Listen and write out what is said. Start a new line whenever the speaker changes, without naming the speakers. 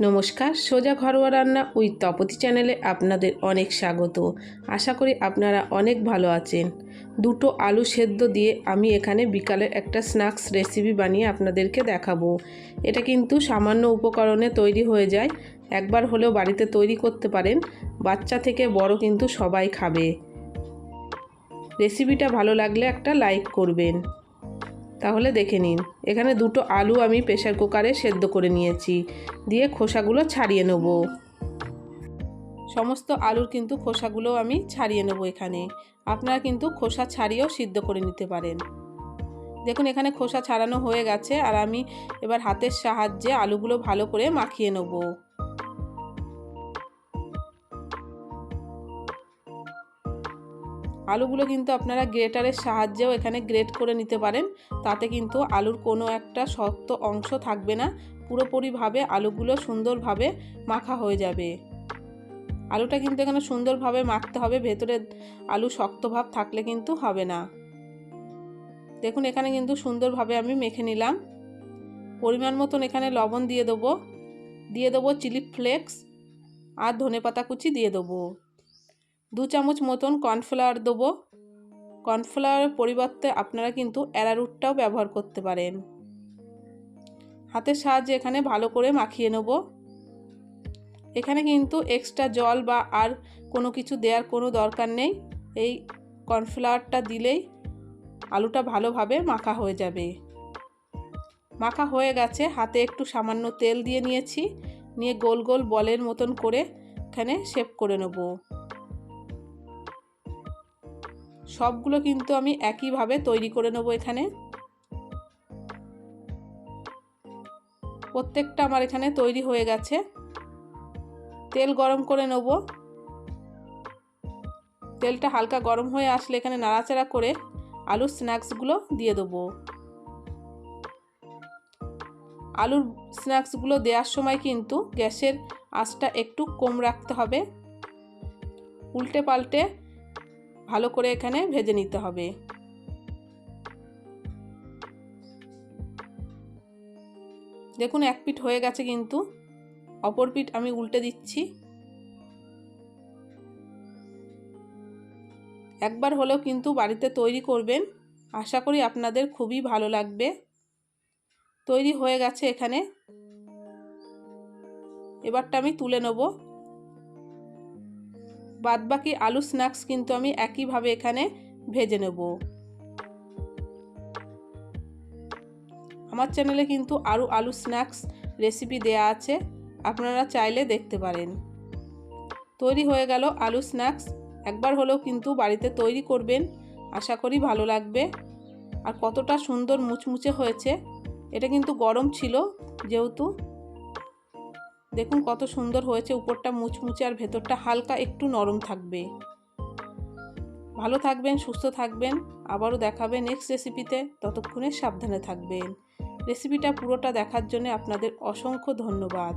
নমস্কার, সোজা ঘরোয়া রান্না উইথ তপতি চ্যানেলে আপনাদের অনেক স্বাগত। আশা করি আপনারা অনেক ভালো আছেন। দুটো আলু সেদ্ধ দিয়ে আমি এখানে বিকালে একটা স্ন্যাক্স রেসিপি বানিয়ে আপনাদেরকে দেখাবো। এটা কিন্তু সামান্য উপকরণে তৈরি হয়ে যায়। একবার হলেও বাড়িতে তৈরি করতে পারেন। বাচ্চা থেকে বড় কিন্তু সবাই খাবে। রেসিপিটা ভালো লাগলে একটা লাইক করবেন। তাহলে দেখে নিন, এখানে দুটো আলু আমি প্রেশার কুকারে সেদ্ধ করে নিয়েছি, দিয়ে খোসাগুলো ছাড়িয়ে নেব। সমস্ত আলুর কিন্তু খোসাগুলো আমি ছাড়িয়ে নেব এখানে, আপনারা কিন্তু খোসা ছাড়িয়েও সিদ্ধ করে নিতে পারেন। দেখুন, এখানে খোসা ছাড়ানো হয়ে গেছে, আর আমি এবার হাতের সাহায্যে আলুগুলো ভালো করে মাখিয়ে নেব। আলুগুলো কিন্তু আপনারা গ্রেটারের সাহায্যেও এখানে গ্রেট করে নিতে পারেন। তাতে কিন্তু আলুর কোনো একটা শক্ত অংশ থাকবে না। পুরোপুরিভাবে আলুগুলো সুন্দরভাবে মাখা হয়ে যাবে। আলুটা কিন্তু এখানে সুন্দরভাবে মাখতে হবে। ভেতরে আলু শক্ত ভাব থাকলে কিন্তু হবে না। দেখুন, এখানে কিন্তু সুন্দরভাবে আমি মেখে নিলাম। পরিমাণ মতন এখানে লবণ দিয়ে দেবো। দিয়ে দেবো চিলি ফ্লেক্স আর ধনে পাতা কুচি দিয়ে দেবো। দু চামচ মতন কর্নফ্লাওয়ার দেবো। কর্নফ্লাওয়ারের পরিবর্তে আপনারা কিন্তু অ্যারারুটটাও ব্যবহার করতে পারেন। হাতের সাহায্যে এখানে ভালো করে মাখিয়ে নেব। এখানে কিন্তু এক্সট্রা জল বা আর কোনো কিছু দেওয়ার কোনো দরকার নেই। এই কর্নফ্লাওয়ারটা দিলেই আলুটা ভালোভাবে মাখা হয়ে যাবে। মাখা হয়ে গেছে, হাতে একটু সামান্য তেল দিয়ে নিয়েছি। নিয়ে গোল গোল বলের মতন করে এখানে শেপ করে নেব। সবগুলো কিন্তু আমি একইভাবে তৈরি করে নেব এখানে। প্রত্যেকটা আমার এখানে তৈরি হয়ে গেছে। তেল গরম করে নেব। তেলটা হালকা গরম হয়ে আসলে এখানে নাড়াচাড়া করে আলুর স্ন্যাক্সগুলো দিয়ে দেবো। আলুর স্ন্যাক্সগুলো দেওয়ার সময় কিন্তু গ্যাসের আঁচটা একটু কম রাখতে হবে। উল্টে পাল্টে ভালো করে এখানে ভেজে নিতে হবে। দেখুন, এক পিঠ হয়ে গেছে কিন্তু। অপর পিঠ আমি উল্টে দিচ্ছি। একবার হলেও কিন্তু বাড়িতে তৈরি করবেন। আশা করি আপনাদের খুবই ভালো লাগবে। তৈরি হয়ে গেছে এখানে। এবারটা আমি তুলে নেব। বাদবাকি আলু স্ন্যাক্স কিন্তু আমি একইভাবে এখানে ভেজে নেব। আমার চ্যানেলে কিন্তু আরও আলু স্ন্যাক্স রেসিপি দেয়া আছে, আপনারা চাইলে দেখতে পারেন। তৈরি হয়ে গেল আলু স্ন্যাক্স, একবার হলেও কিন্তু বাড়িতে তৈরি করবেন, আশা করি ভালো লাগবে। আর কতটা সুন্দর মুচমুচে হয়েছে, এটা কিন্তু গরম ছিল যেহেতু দেখুন কত সুন্দর হয়েছে, উপরটা মুচমুচে আর ভেতরটা হালকা একটু নরম থাকবে। ভালো থাকবেন, সুস্থ থাকবেন, আবারও দেখাবে নেক্সট রেসিপিতে ততক্ষণে সাবধানে থাকবেন। রেসিপিটা পুরোটা দেখার জন্য আপনাদের অসংখ্য ধন্যবাদ।